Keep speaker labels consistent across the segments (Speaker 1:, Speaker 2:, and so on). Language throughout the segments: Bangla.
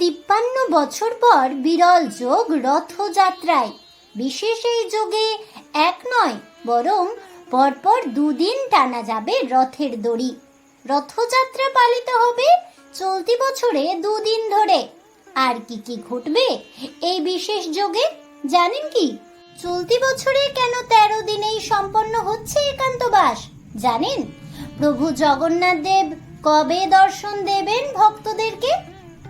Speaker 1: তিপ্পান্ন বছর পর বিরল যোগ রথযাত্রায়। বিশেষ এই যোগে এক নয়, বরং পরপর দুদিন টানা যাবে রথের দড়ি। রথযাত্রা পালিত হবে চলতি বছরে দুদিন ধরে। আর কি কি ঘটবে এই বিশেষ যোগে, জানেন কি? চলতি বছরে কেন তেরো দিনেই সম্পন্ন হচ্ছে একান্তবাস, জানেন? প্রভু জগন্নাথ দেব কবে দর্শন দেবেন ভক্তদেরকে?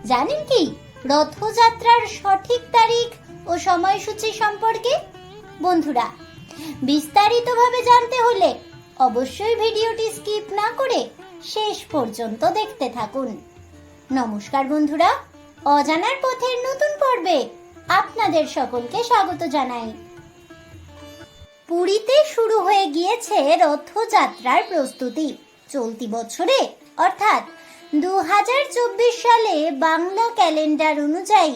Speaker 1: জানেন কি? রথযাত্রার সঠিক তারিখ ও সময়সূচি সম্পর্কে? বন্ধুরা, বিস্তারিতভাবে জানতে হলে অবশ্যই ভিডিওটি স্কিপ না করে শেষ পর্যন্ত দেখতে থাকুন। নমস্কার বন্ধুরা, অজানার পথের নতুন পর্বে আপনাদের সকলকে স্বাগত জানাই। পুরীতে শুরু হয়ে গিয়েছে রথযাত্রার প্রস্তুতি। চলতি বছরে, অর্থাৎ দু হাজার চব্বিশ সালে বাংলা ক্যালেন্ডার অনুযায়ী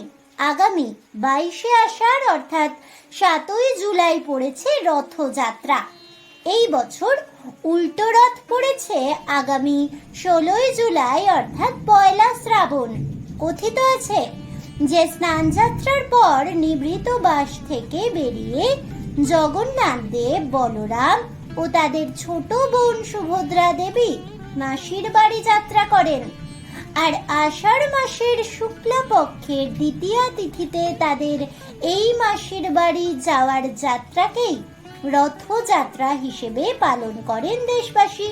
Speaker 1: আগামী বাইশে আষাঢ়, অর্থাৎ সাতই জুলাই পড়েছে রথযাত্রা। এই বছর উল্টো রথ পড়েছে আগামী ষোলোই জুলাই, অর্থাৎ পয়লা শ্রাবণ। কথিত আছে যে স্নানযাত্রার পর নিবৃত বাস থেকে বেরিয়ে জগন্নাথ দেব, বলরাম ও তাদের ছোট বোন সুভদ্রা দেবী মাসির বাড়ি যাত্রা করেন। আর আষাঢ় মাসের শুক্লা পক্ষের দ্বিতীয় তিথিতে তাদের এই মাসির বাড়ি যাওয়ার যাত্রাকেই রথযাত্রা হিসেবে পালন করেন দেশবাসী।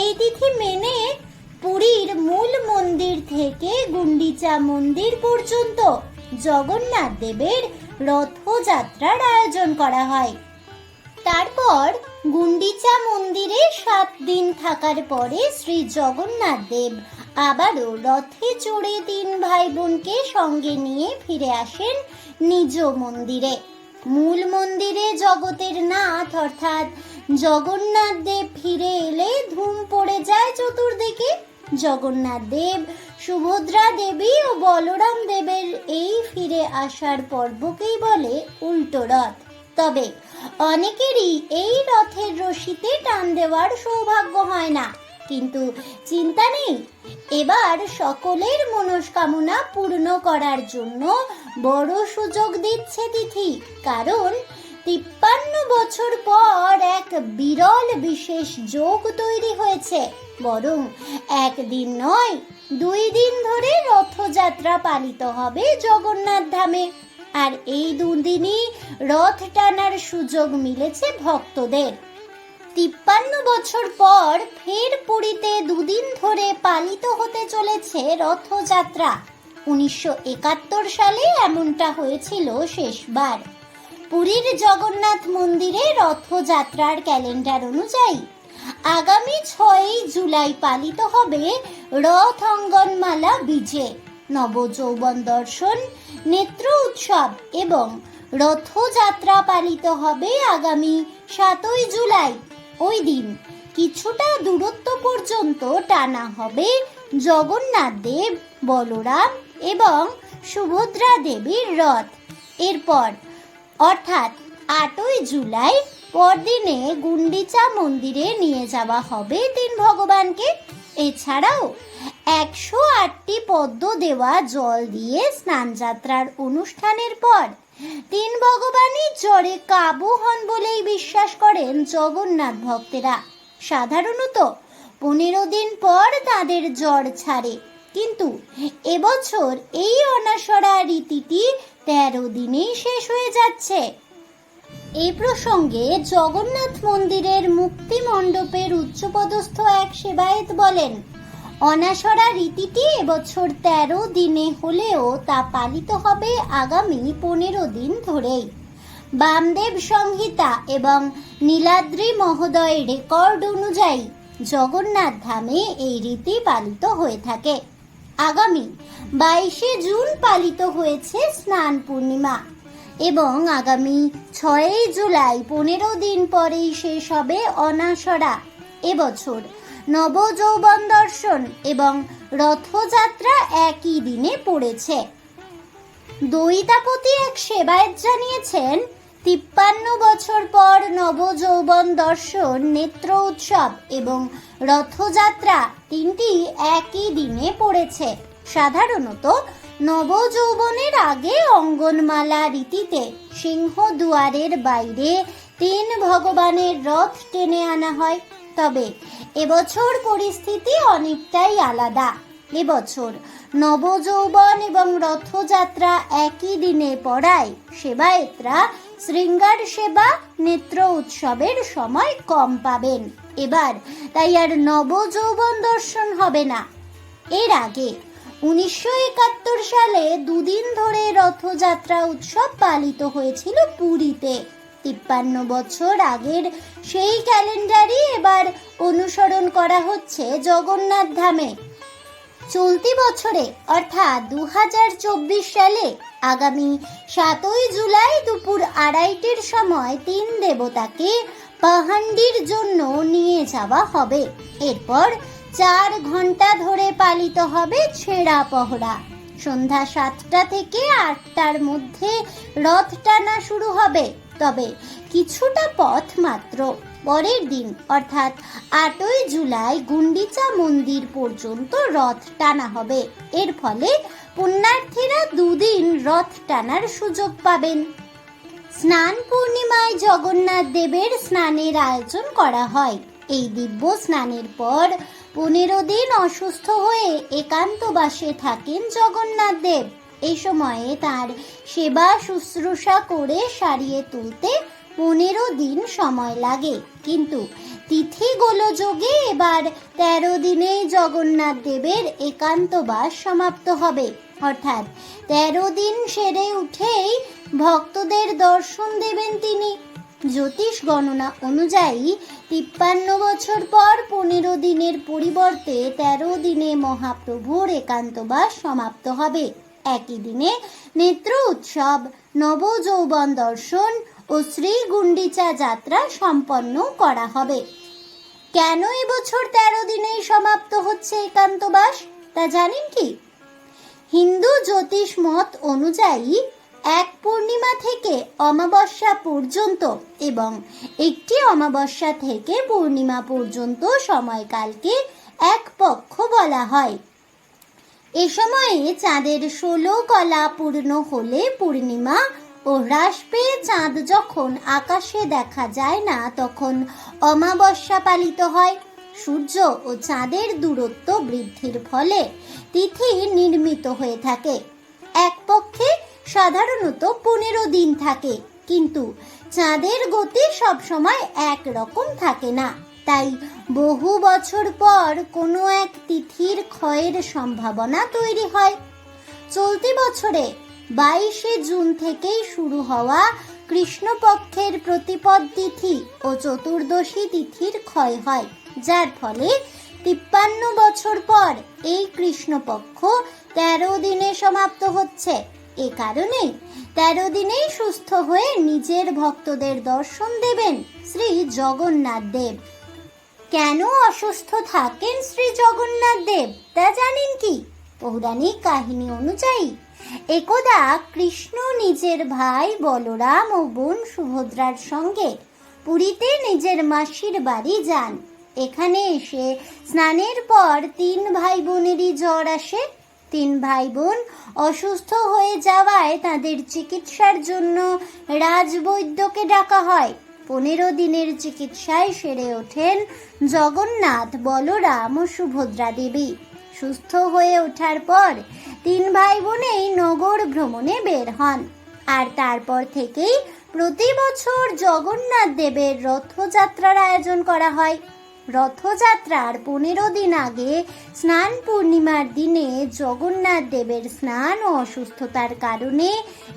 Speaker 1: এই তিথি মেনে পুরীর মূল মন্দির থেকে গুন্ডিচা মন্দির পর্যন্ত জগন্নাথ দেবের রথযাত্রার আয়োজন করা হয়। তারপর গুন্ডিচা মন্দিরে সাত দিন থাকার পরে শ্রী জগন্নাথ দেব আবারও রথে চড়ে তিন ভাই বোনকে সঙ্গে নিয়ে ফিরে আসেন নিজ মন্দিরে। মূল মন্দিরে জগতের নাথ অর্থাৎ জগন্নাথ দেব ফিরে এলে ধুম পড়ে যায় চতুর্দিকে। জগন্নাথ দেব, সুভদ্রা দেবী ও বলরাম দেবের এই ফিরে আসার পর্বকেই বলে উল্টো রথ। তবে অনেকেরই এই রথের রশিতে টান দেওয়ার সৌভাগ্য হয় না। কিন্তু চিন্তা নেই, এবার সকলের মনস্কামনা পূর্ণ করার জন্য বড় সুযোগ দিচ্ছে তিথি, কারণ তিপ্পান্ন বছর পর এক বিরল বিশেষ যোগ তৈরি হয়েছে। বরং একদিন নয়, দুই দিন ধরে রথযাত্রা পালিত হবে জগন্নাথ ধামে আর এই দুদিনই রথ টানার সুযোগ মিলেছে ভক্তদের। তিপ্পান্ন বছর পর ফের পুরীতে দুদিন ধরে পালিত হতে চলেছে রথযাত্রা। উনিশশো একাত্তর সালে এমনটা হয়েছিল শেষবার। পুরীর জগন্নাথ মন্দিরে রথযাত্রার ক্যালেন্ডার অনুযায়ী আগামী ছয়ই জুলাই পালিত হবে রথ অঙ্গনমালা বিজে। নবযৌবন দর্শন, নেত্র উৎসব এবং রথযাত্রা পালিত হবে আগামী সাতই জুলাই। ওই দিন কিছুটা দূরত্ব পর্যন্ত টানা হবে জগন্নাথ দেব, বলরাম এবং সুভদ্রা দেবীর রথ। এরপর অর্থাৎ আটই জুলাই পরদিনে গুন্ডিচা মন্দিরে নিয়ে যাওয়া হবে তিন ভগবানকে। এছাড়াও একশো আটটি পদ্ম দেওয়া জল দিয়ে স্নানযাত্রার অনুষ্ঠানের পর তিন ভগবানই জ্বরে কাবু হন বলেই বিশ্বাস করেন জগন্নাথ ভক্তেরা। সাধারণত পনেরো দিন পর তাদের জ্বর ছাড়ে। কিন্তু এবছর এই অনাসরা রীতিটি তেরো দিনেই শেষ হয়ে যাচ্ছে। এই প্রসঙ্গে জগন্নাথ মন্দিরের মুক্তি মণ্ডপের উচ্চপদস্থ এক সেবায়েত বলেন অনাসরা রীতিটি এবছর তেরো দিনে হলেও তা পালিত হবে আগামী পনেরো দিন ধরেই। বামদেব সংহিতা এবং নীলাদ্রি মহোদয়ের রেকর্ড অনুযায়ী জগন্নাথ ধামে এই রীতি পালিত হয়ে থাকে। আগামী বাইশে জুন পালিত হয়েছে স্নান পূর্ণিমা এবং আগামী ছয়ই জুলাই পনেরো দিন পরেই শেষ হবে অনাসরা। এবছর নবযৌবন দর্শন এবং রথযাত্রা একই দিনে পড়েছে। দৈতাপতি এক সেবায়ত জানিয়েছেন, তিপ্পান্ন বছর পর নবযৌবন দর্শন, নেত্র উৎসব এবং রথযাত্রা তিনটি একই দিনে পড়েছে। সাধারণত নবযৌবনের আগে অঙ্গনমালা রীতিতে সিংহ দুয়ারের বাইরে তিন ভগবানের রথ টেনে আনা হয়। তবে এবছর পরিস্থিতি অনেকটাই আলাদা। এবছর নবযৌবন এবং রথযাত্রা একই দিনে পড়ায় সেবায়েতরা শৃঙ্গার সেবা নেত্র উৎসবের সময় কম পাবেন। এবার তাই আর নবযৌবন দর্শন হবে না। এর আগে উনিশশো একাত্তর সালে দুদিন ধরে রথযাত্রা উৎসব পালিত হয়েছিল পুরীতে। তিপ্পান্ন বছর আগের সেই ক্যালেন্ডারই এবার অনুসরণ করা হচ্ছে জগন্নাথ ধামে। চলতি বছরে, অর্থাৎ দু হাজার চব্বিশ সালে, আগামী সাতই জুলাই দুপুর আড়াইটের সময় তিন দেবতাকে পাহান্ডির জন্য নিয়ে যাওয়া হবে। এরপর চার ঘণ্টা ধরে পালিত হবে ছেঁড়া পহরা। সন্ধ্যা সাতটা থেকে আটটার মধ্যে রথ টানা শুরু হবে। তবে কিছুটা পথ মাত্র। পরের দিন, অর্থাৎ আটই জুলাই, গুন্ডিচা মন্দির পর্যন্ত রথ টানা হবে। এর ফলে পুণ্যার্থীরা দুদিন রথ টানার সুযোগ পাবেন। স্নান পূর্ণিমায় জগন্নাথ দেবের স্নানের আয়োজন করা হয়। এই দিব্য স্নানের পর পনেরো দিন অসুস্থ হয়ে একান্তবাসে থাকেন জগন্নাথ দেব। এই সময়ে তার সেবা শুশ্রূষা করে সারিয়ে তুলতে পনেরো দিন সময় লাগে। কিন্তু তিথি গোলযোগে এবার তেরো দিনেই জগন্নাথ দেবের একান্তবাস সমাপ্ত হবে। অর্থাৎ তেরো দিন সেরে উঠেই ভক্তদের দর্শন দেবেন তিনি। জ্যোতিষ গণনা অনুযায়ী তিপ্পান্ন বছর পর পনেরো দিনের পরিবর্তে তেরো দিনে মহাপ্রভুর একান্তবাস সমাপ্ত হবে। একই দিনে নেত্র উৎসব, নবযৌবন দর্শন ও শ্রী গুন্ডিচা যাত্রা সম্পন্ন করা হবে। কেন এবছর তেরো দিনেই সমাপ্ত হচ্ছে একান্তবাস তা জানেন কি? হিন্দু জ্যোতিষ মত অনুযায়ী এক পূর্ণিমা থেকে অমাবস্যা পর্যন্ত এবং একটি অমাবস্যা থেকে পূর্ণিমা পর্যন্ত সময়কালকে এক পক্ষ বলা হয়। এ সময়ে চাঁদের ষোলো কলা পূর্ণ হলে পূর্ণিমা ও হ্রাস পেয়ে চাঁদ যখন আকাশে দেখা যায় না, তখন অমাবস্যা পালিত হয়। সূর্য ও চাঁদের দূরত্ব বৃদ্ধির ফলে তিথি নির্মিত হয়ে থাকে। এক পক্ষে সাধারণত পনেরো দিন থাকে, কিন্তু চাঁদের গতি সবসময় একরকম থাকে না। তাই বহু বছর পর কোনো এক তিথির ক্ষয়ের সম্ভাবনা তৈরি হয়। চলতি বছরে বাইশে জুন থেকেই শুরু হওয়া কৃষ্ণপক্ষের প্রতিপদ তিথি ও চতুর্দশী তিথির ক্ষয় হয়, যার ফলে তিপ্পান্ন বছর পর এই কৃষ্ণপক্ষ তেরো দিনে সমাপ্ত হচ্ছে। এ কারণেই তেরো দিনেই সুস্থ হয়ে নিজের ভক্তদের দর্শন দেবেন শ্রী জগন্নাথ দেব। কেন অসুস্থ থাকেন শ্রী জগন্নাথ দেব, তা জানেন কি? পৌরাণিক কাহিনী অনুযায়ী, একদা কৃষ্ণ নিজের ভাই বলরাম ও বোন সুভদ্রার সঙ্গে পুরীতে নিজের মাসির বাড়ি যান। এখানে এসে স্নানের পর তিন ভাই বোনেরই জ্বর আসে। তিন ভাই বোন অসুস্থ হয়ে যাওয়ায় তাদের চিকিৎসার জন্য রাজবৈদ্যকে ডাকা হয়। পনেরো দিনের চিকিৎসায় সেরে ওঠেন জগন্নাথ বলরাম ও সুভদ্রা দেবী। সুস্থ হয়ে ওঠার পর তিন ভাই বোনেই নগর ভ্রমণে বের হন। আর তারপর থেকেই প্রতি বছর জগন্নাথ দেবের রথযাত্রার আয়োজন করা হয়। রথযাত্রার পনেরো দিন আগে স্নান পূর্ণিমার দিনে জগন্নাথ দেবের স্নান ও অসুস্থতার কারণে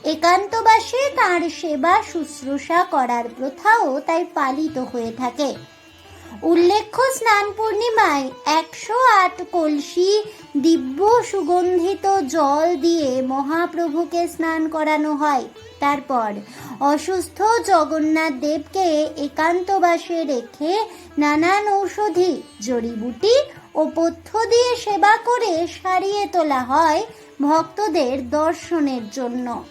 Speaker 1: একান্তবাসে তাঁর সেবা শুশ্রূষা করার প্রথাও তাই পালিত হয়ে থাকে। উল্লেখ্য স্নান পূর্ণিমায় একশো আট কলসি দিব্য সুগন্ধিত জল দিয়ে মহাপ্রভুকে স্নান করানো হয়। তারপর অসুস্থ জগন্নাথ দেবকে একান্তবাসে রেখে নানান ঔষধি, জড়িবুটি ও পথ্য দিয়ে সেবা করে সারিয়ে তোলা হয় ভক্তদের দর্শনের জন্য।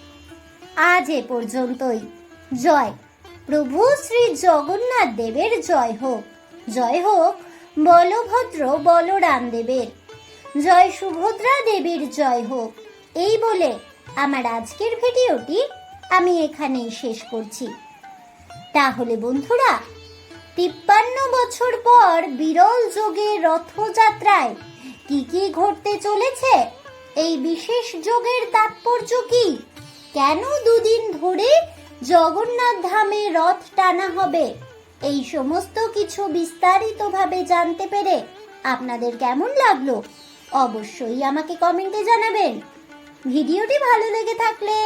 Speaker 1: আজ এ পর্যন্তই। জয়। প্রভু শ্রী জগন্নাথ দেবের জয় হোক। জয় হোক বলভদ্র বলরাম দেবের জয় সুভদ্রা দেবীর জয় হোক। এই বলে আমার আজকের ভিডিওটি আমি এখানেই শেষ করছি। তাহলে বন্ধুরা, তিপ্পান্ন বছর পর বিরল যোগে রথযাত্রায় কি কি ঘটতে চলেছে? এই বিশেষ যোগের তাৎপর্য কি? কেন দুদিন ধরে জগন্নাথ ধামে রথ টানা হবে? এই সমস্ত কিছু বিস্তারিতভাবে জানতে পেরে আপনাদের কেমন লাগল, অবশ্যই আমাকে কমেন্টে জানাবেন। ভিডিওটি ভালো লেগে থাকলে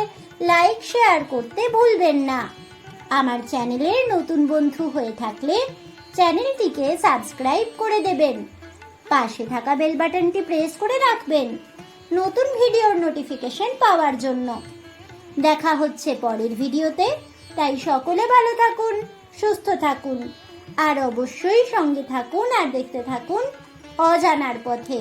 Speaker 1: লাইক, শেয়ার করতে ভুলবেন না। আমার চ্যানেলের নতুন বন্ধু হয়ে থাকলে চ্যানেলটিকে সাবস্ক্রাইব করে দেবেন। পাশে থাকা বেল বাটনটি প্রেস করে রাখবেন নতুন ভিডিওর নোটিফিকেশন পাওয়ার জন্য। দেখা হচ্ছে পরের ভিডিওতে, তাই সকলে ভালো থাকুন। সুস্থ থাকুন। আর অবশ্যই সঙ্গে থাকুন আর দেখতে থাকুন অজানার পথে।